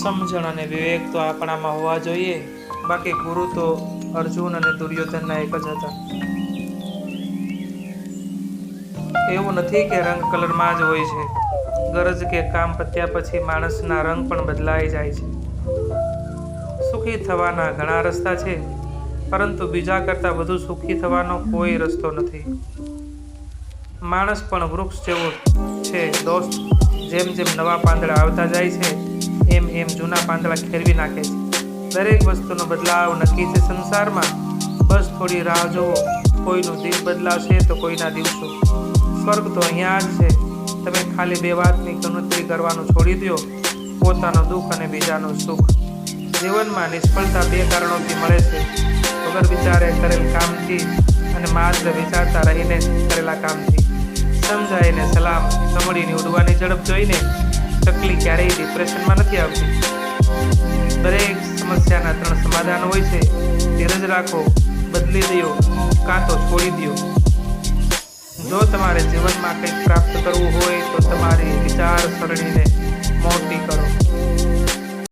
સમજણ અને વિવેક તો આપણામાં હોવા જોઈએ. બાકી ગુરુ તો અર્જુન અને દુર્યોધનના એક જ હતા. એવું નથી કે રંગ કલરમાં જ હોય છે. ગરજ કે કામ પત્યા પછી માણસના રંગ પણ બદલાઈ જાય છે. સુખી થવાના ઘણા રસ્તા છે, પરંતુ બીજા કરતાં વધુ સુખી થવાનો કોઈ રસ્તો નથી. માણસ પણ વૃક્ષ જેવો છે, દોસ્ત. જેમ જેમ નવા પાંદડા આવતા જાય છે, એમ એમ જૂના પાંદડા ખેરવી નાખે છે. દરેક વસ્તુનો બદલાવ નક્કી છે સંસારમાં. બસ થોડી રાહ જુઓ. કોઈનું દિલ બદલાશે તો કોઈના દિવસો. સ્વર્ગ તો અહીંયા જ છે. તમે ખાલી બે વાતની ગણતરી કરવાનું છોડી દો પોતાનું દુઃખ અને બીજાનું સુખ. જીવનમાં નિષ્ફળતા બે કારણોથી મળે છે. વગર વિચારે કરેલ કામથી અને માત્ર વિચારતા રહીને કરેલા કામથી. સમજાઈને સલામ કમળીની ઉડવાની ઝડપ જોઈને ચકલી ક્યારેય ડિપ્રેશનમાં નથી આવતી. દરેક સમસ્યાના ત્રણ સમાધાન હોય છે. ધીરજ રાખો, બદલી દો કાં તો છોડી દો જો તમારે જીવનમાં કંઈક પ્રાપ્ત કરવું હોય તો તમારી વિચાર સરણીને મોટી કરો